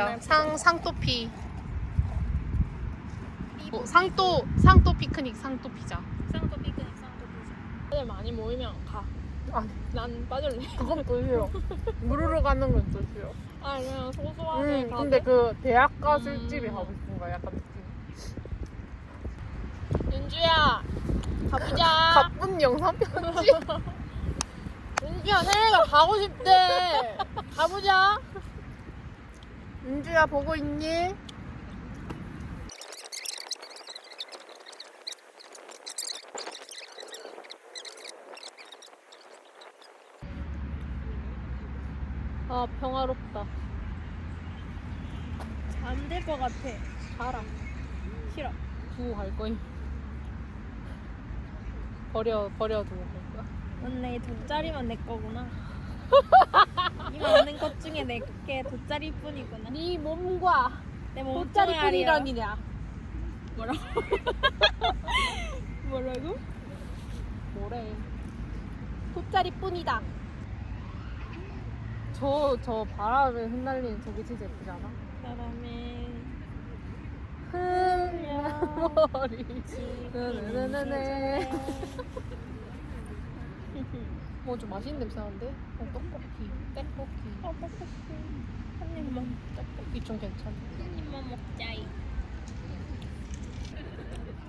피자. 맨날 상 상토피. 어, 상또 상또 피크닉 상또 피자. 쌍도 피크닉 쌍도 피자. 다들 많이 모이면 가. 아니. 난 빠질래. 그건 또 싫어. 무르르 가는 건또 싫어. 아 그냥 소소하게 음, 가도. 근데 그 대학가 음. 술집이 가고 싶은 거야. 약간 느낌. 윤주야 가보자. 가쁜 영상 편지. 윤주야 생일가 가고 싶대. 가보자. 은주야 보고 있니? 아 평화롭다. 안 될 것 같아. 가라. 싫어. 두고 갈 거임. 버려 버려 두고 갈 거야. 이 돗자리만 내 거구나. 이 많은 것 중에 내게 돗자리 뿐이구나. 네 몸과 내 돗자리뿐이라니냐. 뭐라고? 뭐라고? 뭐래? 돗자리뿐이다. 저 저 바람에 흩날리는 저게 진짜 예쁘지 않아? 사람의 흩날머리 네네네네. 뭐 좀 맛있는 냄새 나는데? 어, 떡볶이, 떡볶이, 어, 떡볶이. 한 입만, 떡볶이 좀 괜찮네. 한 입만 먹자 이.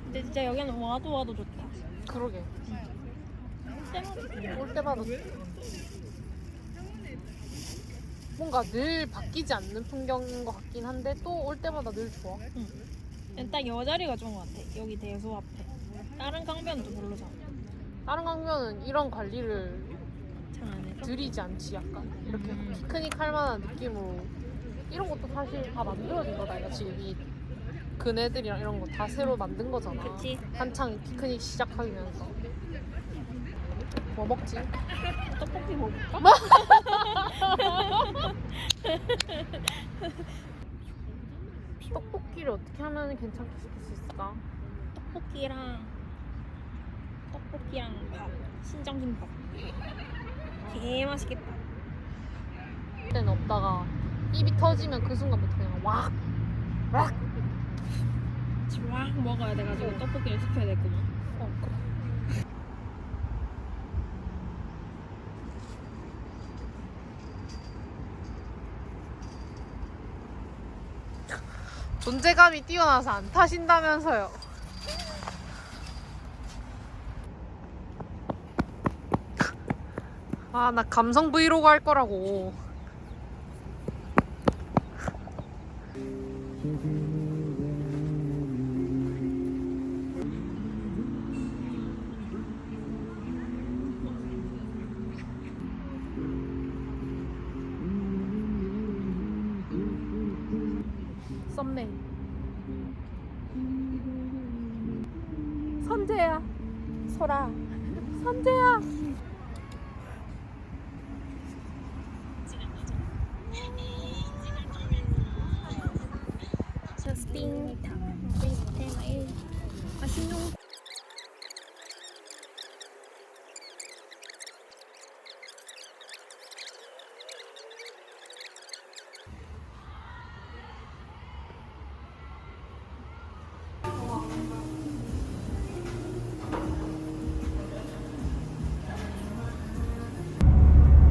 근데 진짜 여기는 와도 와도 좋다. 그러게. 때마다 올 때마다 뭔가 늘 바뀌지 않는 풍경인 것 같긴 한데 또 올 때마다 늘 좋아. 일단 여 자리가 좋은 것 같아. 여기 대소 앞에. 다른 강변은 좀 별로잖아. 다른 강변은 이런 관리를. 들이지 않지 약간 이렇게 음. 피크닉 할 만한 느낌으로 이런 것도 사실 다 만들어진 거다 이거 지금 이 그네들이랑 이런 거 다 새로 만든 거잖아 그치? 한창 피크닉 시작하면서 뭐 먹지? 떡볶이 먹을까? 떡볶이를 어떻게 하면 괜찮게 시킬 수 있을까? 떡볶이랑 떡볶이랑 밥. 신정김밥. 개 맛있겠다. 그때는 없다가 입이 터지면 그 순간부터 그냥 왁! 왁! 지금 막 먹어야 돼가지고 떡볶이를 시켜야 됐구만. 어 그래 존재감이 뛰어나서 안 타신다면서요. 아, 나 감성 브이로그 할 거라고. 썸네일. 선재야. 소라. 선재야.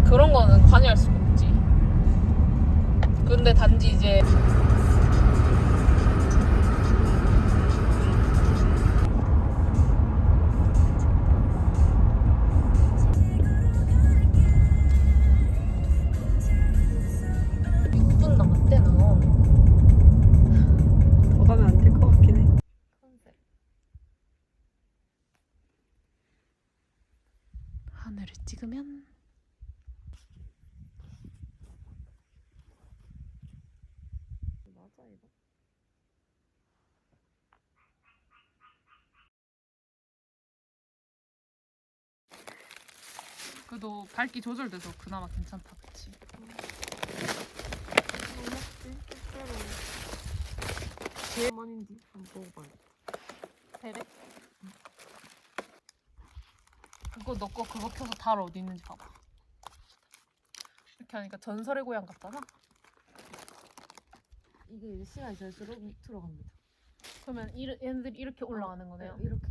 그런 거는 관여할 수가 없지. 근데 단지 이제 이거. 그래도 밝기 조절돼서 그나마 괜찮다 그치? 제일 많은지 한번 먹어봐요. 그래? 그거 너거 그거 켜서 달 어디 있는지 봐봐 이렇게 하니까 전설의 고향 같잖아. 이게 이제 시간이 지날수록 밑으로 갑니다. 그러면 이, 얘네들이 이렇게 올라가는 거네요. 네, 이렇게.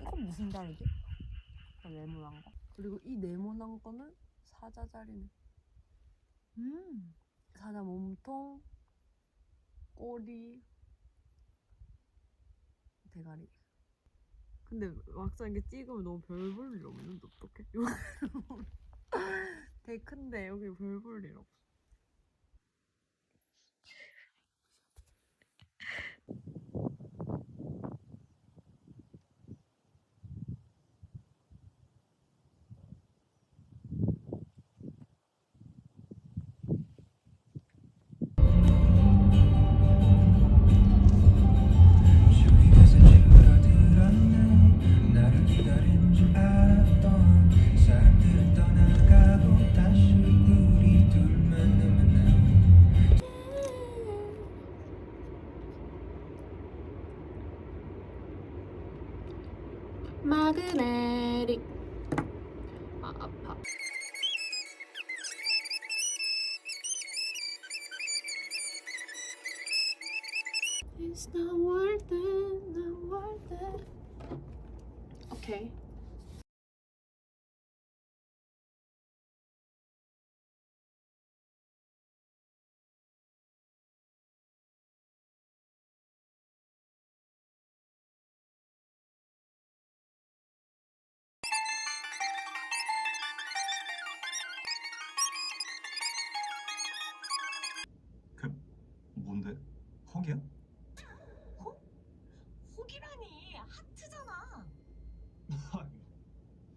이건 무슨 자리지? 그 네모난 거. 그리고 이 네모난 거는 사자 자리네. 음. 사자 몸통, 꼬리, 대가리. 근데 막상 이게 찍으면 너무 별 볼 일 없는데 어떡해? 되게 큰데 여기 별 볼 일 없어. It's not worth it, not worth it. Okay. 그 뭔데? 헉이야? 혹이라니 하트잖아.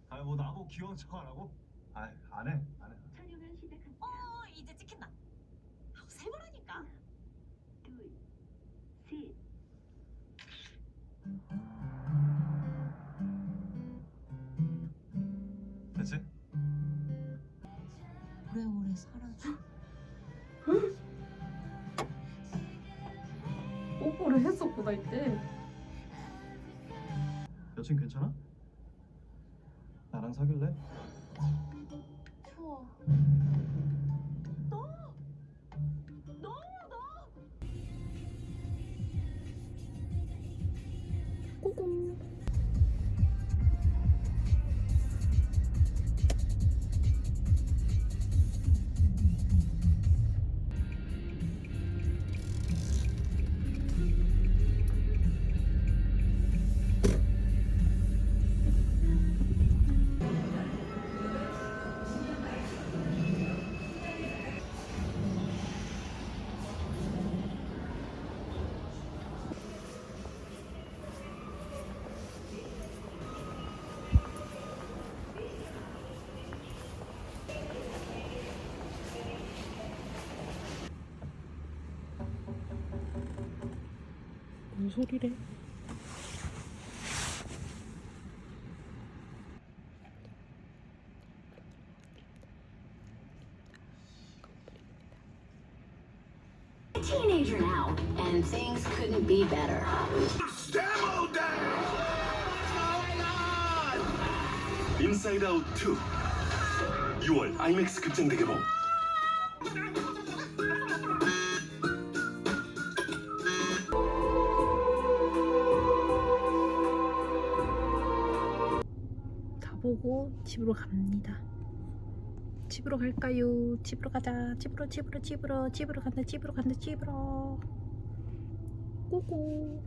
아니 뭐 나보고 귀여운 척 하라고? 아 안 해. 안 해. 어 이제 찍힌다. 아우 세 번하니까. 됐지? 오래오래 살아줘. 뽀뽀를 했었구나 이때. 여친 괜찮아? 나랑 사귈래? 추워. 소리래? teenager now, and things couldn't be better. 인사이드 아웃 2 6월 아이맥스 극장 대개봉 집으로 갑니다. 집으로 갈까요? 집으로 가자. 집으로 집으로 집으로 집으로 간다. 집으로 간다. 집으로. 꼬고.